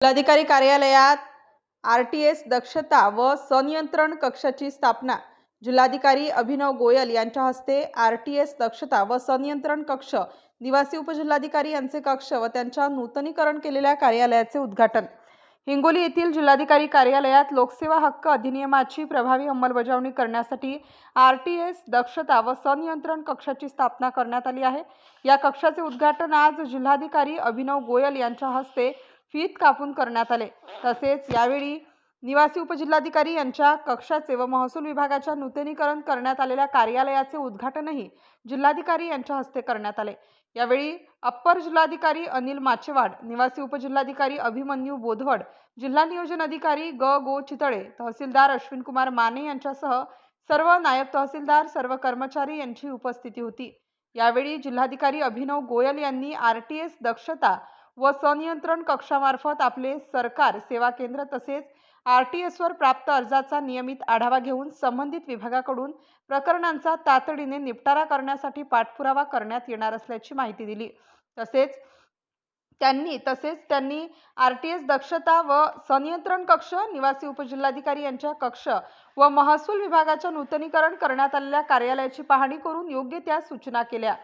जिल्हाधिकारी कार्यालयात R T S दक्षता व संनियंत्रण कक्षाची स्थापना. जिल्हाधिकारी अभिनव गोयल यांच्या हस्ते आर टी एस दक्षता व संनियंत्रण कक्ष निवासी उपजिल्हाधिकारी यांचे कक्ष व त्यांच्या नूतनीकरण केलेल्या कार्यालयाचे उद्घाटन. हिंगोली येथील जिल्हाधिकारी कार्यालयात लोकसेवा हक्क अधिनियमाची प्रभावी अंमलबजावणी करण्यासाठी आर टी एस दक्षता व संनियंत्रण कक्षाची स्थापना करण्यात आली आहे. या कक्षाचे उद्घाटन आज जिल्हाधिकारी अभिनव गोयल यांच्या हस्ते फीत कापून करण्यात आले. तसेच यावेळी निवासी उपजिल्हाधिकारी यांच्या कक्षाचे व महसूल विभागाच्या नूतनीकरण करण्यात आलेल्या कार्यालयाचे उद्घाटनही जिल्हाधिकारी यांच्या हस्ते करण्यात आले. यावेळी अप्पर जिल्हाधिकारी अनिल माचेवाड निवासी उपजिल्हाधिकारी अभिमन्यू बोधवड जिल्हा नियोजन अधिकारी ग. गो. चितळे तहसीलदार अश्विन कुमार माने यांच्यासह सर्व नायब तहसीलदार सर्व कर्मचारी यांची उपस्थिती होती. यावेळी जिल्हाधिकारी अभिनव गोयल यांनी आर. टी. एस. दक्षता व संनियंत्रण कक्षामार्फत आपले सरकार सेवा केंद्र तसेच आर टी एसवर प्राप्त अर्जाचा नियमित आढावा घेऊन संबंधित विभागाकडून प्रकरणांचा तातडीने निपटारा करण्यासाठी पाठपुरावा करण्यात येणार असल्याची माहिती दिली. तसेच त्यांनी तसेच त्यांनी आर टी एस दक्षता व संनियंत्रण कक्ष निवासी उपजिल्हाधिकारी यांच्या कक्ष व महसूल विभागाच्या नूतनीकरण करण्यात आलेल्या कार्यालयाची पाहणी करून योग्य त्या सूचना केल्या.